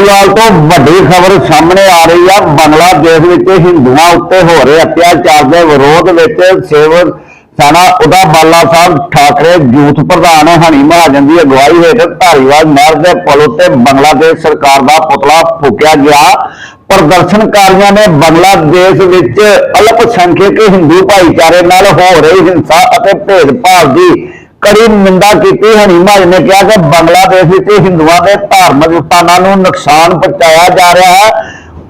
ਕੇਜਰੀਵਾਲ ਤੋਂ ਵੱਡੀ ਖਬਰ ਸਾਹਮਣੇ ਆ ਰਹੀ ਆ। ਬੰਗਲਾਦੇਸ਼ ਵਿੱਚ ਹਿੰਦੂਆਂ ਉੱਤੇ ਹੋ ਰਹੇ ਅਤਿਆਚਾਰ ਦੇ ਵਿਰੋਧ ਵਿੱਚ ਸੇਵਕ ਸਾਨਾ ਉਦਾ ਬਾਲਾ ਸਾਹਿਬ ਠਾਕਰੇ ਯੂਥ ਪ੍ਰਧਾਨ ਹਨੀ ਮਹਾਜਨ ਦੀ ਅਗਵਾਈ ਹੇਠ ਧਾਰੀਵਾਲ ਨਹਿਰ ਦੇ ਪੁਲ ਉੱਤੇ ਬੰਗਲਾਦੇਸ਼ ਸਰਕਾਰ ਦਾ ਪੁਤਲਾ ਫੂਕਿਆ ਗਿਆ। ਪ੍ਰਦਰਸ਼ਨਕਾਰੀਆਂ ਨੇ ਬੰਗਲਾਦੇਸ਼ ਵਿੱਚ ਅਲਪ ਸੰਖਿਅਕ ਹਿੰਦੂ ਭਾਈਚਾਰੇ ਨਾਲ ਹੋ ਰਹੀ ਹਿੰਸਾ ਅਤੇ ਭੇਦਭਾਵ ਦੀ ਕੜੀ ਨਿੰਦਾ ਕੀਤੀ ਹਨੀ ਨੇ ਕਿਹਾ ਕਿ ਬੰਗਲਾਦੇਸ਼ ਵਿੱਚ ਹਿੰਦੂਆਂ ਦੇ ਧਾਰਮਿਕ ਸਥਾਨਾਂ ਨੂੰ ਨੁਕਸਾਨ ਪਹੁੰਚਾਇਆ ਜਾ ਰਿਹਾ ਹੈ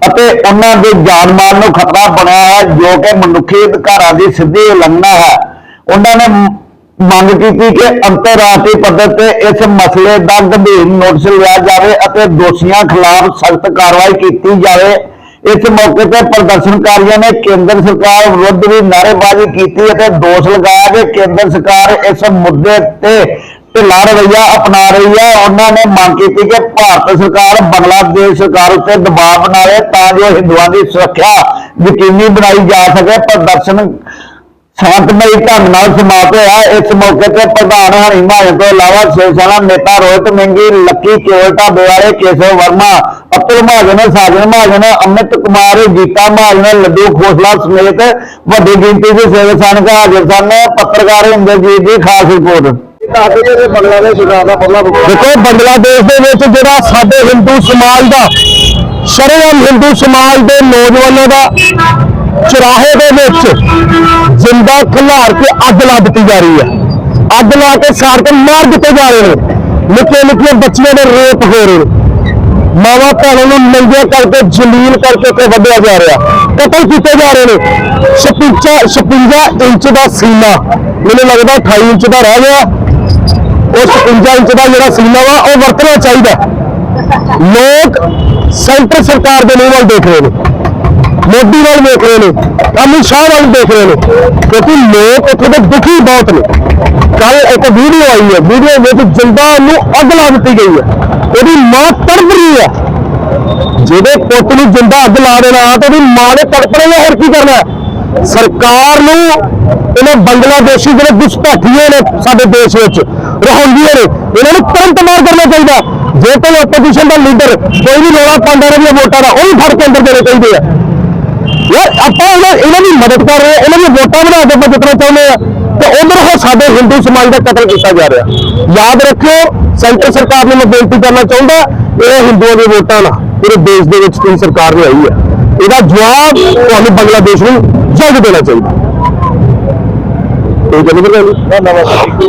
ਅਤੇ ਉਹਨਾਂ ਦੇ ਜਾਨ ਮਾਲ ਨੂੰ ਖਤਰਾ ਬਣਿਆ ਹੈ, ਜੋ ਕਿ ਮਨੁੱਖੀ ਅਧਿਕਾਰਾਂ ਦੀ ਸਿੱਧੀ ਉਲੰਘਣਾ ਹੈ। ਉਹਨਾਂ ਨੇ ਮੰਗ ਕੀਤੀ ਕਿ ਅੰਤਰਰਾਸ਼ਟਰੀ ਪੱਧਰ ਤੇ ਇਸ ਮਸਲੇ ਦਾ ਗੰਭੀਰ ਨੋਟਿਸ ਲਿਆ ਜਾਵੇ ਅਤੇ ਦੋਸ਼ੀਆਂ ਖਿਲਾਫ ਸਖਤ ਕਾਰਵਾਈ ਕੀਤੀ ਜਾਵੇ। ਇਸ ਮੌਕੇ ਤੇ ਪ੍ਰਦਰਸ਼ਨਕਾਰੀਆਂ ਨੇ ਕੇਂਦਰ ਸਰਕਾਰ ਵਿਰੁੱਧ ਵੀ ਨਾਅਰੇਬਾਜ਼ੀ ਕੀਤੀ ਅਤੇ ਦੋਸ਼ ਲਗਾਇਆ ਕਿ ਕੇਂਦਰ ਸਰਕਾਰ ਇਸ ਮੁੱਦੇ ਤੇ ਢਿੱਲਾ ਰਵੱਈਆ ਅਪਣਾ ਰਹੀ ਹੈ ਉਹਨਾਂ ਨੇ ਮੰਗ ਕੀਤੀ ਕਿ ਭਾਰਤ ਸਰਕਾਰ ਬੰਗਲਾਦੇਸ਼ ਸਰਕਾਰ ਉੱਤੇ ਦਬਾਅ ਬਣਾਵੇ ਤਾਂ ਜੋ ਹਿੰਦੂਆਂ ਦੀ ਸੁਰੱਖਿਆ ਯਕੀਨੀ ਬਣਾਈ ਜਾ ਸਕੇ। ਪ੍ਰਦਰਸ਼ਨ ਸ਼ਾਂਤਮਈ ਢੰਗ ਨਾਲ ਸਮਾਪਤ ਹੋਇਆ। ਇਸ ਮੌਕੇ ਤੇ ਪ੍ਰਧਾਨ ਹਰੀ ਮਹਾਜਨ ਤੋਂ ਇਲਾਵਾ ਸ਼ਿਵ ਸੈਨਾ ਨੇਤਾ ਰੋਹਿਤ ਮਿੰਗੀ ਲੱਕੀ ਕੇਵਲ ਢਾਬੇ ਕੇਸ਼ਵ ਵਰਮਾ ਅਤੁਲ ਮਹਾਜਨ, ਸਾਜਨ ਮਹਾਜਨ ਅਮਿਤ ਕੁਮਾਰ, ਗੀਤਾ ਮਹਾਜਨ, ਲੱਡੂ, ਖੋਸਲਾ ਸਮੇਤ ਵੱਡੀ ਗਿਣਤੀ ਦੇ ਸੇਵਕ ਸਨ ਹਾਜ਼ਰ ਸਨ ਪੱਤਰਕਾਰ ਇੰਦਰਜੀਤ ਦੀ ਖਾਸ ਰਿਪੋਰਟ। ਦੇਖੋ, ਬੰਗਲਾਦੇਸ਼ ਦੇ ਵਿੱਚ ਜਿਹੜਾ ਸਾਡੇ ਹਿੰਦੂ ਸਮਾਜ ਦਾ ਸ਼ਰੇਆਮ ਹਿੰਦੂ ਸਮਾਜ ਦੇ ਨੌਜਵਾਨਾਂ ਦਾ ਚੁਰਾਹੇ ਦੇ ਵਿੱਚ ਜਿੰਦਾ ਖਿਲਾਰ ਕੇ ਅੱਗ ਲਾ ਦਿੱਤੀ ਜਾ ਰਹੀ ਹੈ। ਅੱਗ ਲਾ ਕੇ ਸਾੜ ਮਾਰ ਦਿੱਤੇ ਜਾ ਰਹੇ ਨੇ। ਨਿੱਕੇ ਨਿੱਕੇ ਬੱਚਿਆਂ ਦੇ ਰੇਪ ਹੋ ਰਹੇ ਨੇ। ਮਾਵਾ ਭੈਣਾਂ ਨੂੰ ਨੰਗੇ ਕਰਕੇ ਜਲੀਲ ਕਰਕੇ ਤੇ ਵੱਢਿਆ ਜਾ ਰਿਹਾ। ਕਤਲ ਕੀਤੇ ਜਾ ਰਹੇ ਨੇ। 56 56 ਇੰਚ ਦਾ ਸੀਨਾ। ਮੈਨੂੰ ਲੱਗਦਾ 28 ਇੰਚ ਦਾ ਰਹਿ ਗਿਆ। ਉਹ 56 ਇੰਚ ਦਾ ਜਿਹੜਾ ਸੀਨਾ ਵਾ, ਉਹ ਵਰਤਣਾ ਚਾਹੀਦਾ। ਲੋਕ ਸੈਂਟਰ ਸਰਕਾਰ ਦੇ ਮੂੰਹ ਵੱਲ ਦੇਖ ਰਹੇ ਨੇ। ਮੋਦੀ ਵੱਲ ਦੇਖ ਰਹੇ ਨੇ। ਅਮਿਤ ਸ਼ਾਹ ਵੱਲ ਦੇਖ ਰਹੇ ਨੇ। ਕਿਉਂਕਿ ਲੋਕ ਇੱਥੇ ਦੇ ਦੁਖੀ ਬਹੁਤ ਨੇ। ਕੱਲ ਵੀਡੀਓ ਆਈ ਹੈ, ਵੀਡੀਓ ਵਿੱਚ ਜਿੰਦਾ ਨੂੰ ਅੱਗ ਲਾ ਦਿੱਤੀ ਗਈ ਹੈ। ਉਹਦੀ ਮਾਂ ਤੜਪ ਰਹੀ ਹੈ। ਜਿਹਦੇ ਪੁੱਤ ਨੂੰ ਜਿੰਦਾ ਅੱਗ ਲਾ ਦੇਣਾ, ਤਾਂ ਉਹਦੀ ਮਾਂ ਨੇ ਤੜਪਣਾ ਹੋਰ ਕੀ ਕਰਨਾ ਸਰਕਾਰ ਨੂੰ ਇਹਨਾਂ ਬੰਗਲਾਦੇਸ਼ੀ ਜਿਹੜੇ ਘੁਸਪੈਠੀਏ ਨੇ ਸਾਡੇ ਦੇਸ਼ ਵਿੱਚ ਰਹੋਂਦੀਆਂ ਨੇ, ਇਹਨਾਂ ਨੂੰ ਤੁਰੰਤ ਮਾਰ ਕਰਨਾ ਚਾਹੀਦਾ ਜੇ ਕੋਈ ਆਪੋਜੀਸ਼ਨ ਦਾ ਲੀਡਰ ਕੋਈ ਵੀ ਲੋੜਾ ਪਾਉਂਦਾ ਰਹੇ ਵੋਟਾਂ ਦਾ, ਉਹ ਵੀ ਫੜ ਕੇ ਅੰਦਰ ਦੇਣੇ ਚਾਹੀਦੇ ਆ। ਯਾਰ ਆਪਾਂ ਇਹਨਾਂ ਇਹਨਾਂ ਦੀ ਮਦਦ ਕਰ ਰਹੇ ਹਾਂ, ਇਹਨਾਂ ਦੀਆਂ ਵੋਟਾਂ ਬਣਾ ਕੇ ਆਪਾਂ ਜਿੱਤਣਾ ਚਾਹੁੰਦੇ ਆ ਤੇ ਉਧਰ ਉਹ ਸਾਡੇ ਹਿੰਦੂ ਸਮਾਜ ਦਾ ਕਤਲ ਕੀਤਾ ਜਾ ਰਿਹਾ। ਯਾਦ ਰੱਖਿਓ ਸੈਂਟਰ ਸਰਕਾਰ ਨੂੰ ਮੈਂ ਬੇਨਤੀ ਕਰਨਾ ਚਾਹੁੰਦਾ ਇਹ ਹਿੰਦੂਆਂ ਦੀਆਂ ਵੋਟਾਂ ਨਾ ਪੂਰੇ ਦੇਸ਼ ਦੇ ਵਿੱਚ ਕੋਈ ਸਰਕਾਰ ਨੇ ਆਈ ਹੈ। ਇਹਦਾ ਜਵਾਬ ਤੁਹਾਨੂੰ ਬੰਗਲਾਦੇਸ਼ ਨੂੰ ਜਲਦ ਦੇਣਾ ਚਾਹੀਦਾ। ਇਹ ਗੱਲ। ਨਹੀਂ ਧੰਨਵਾਦ।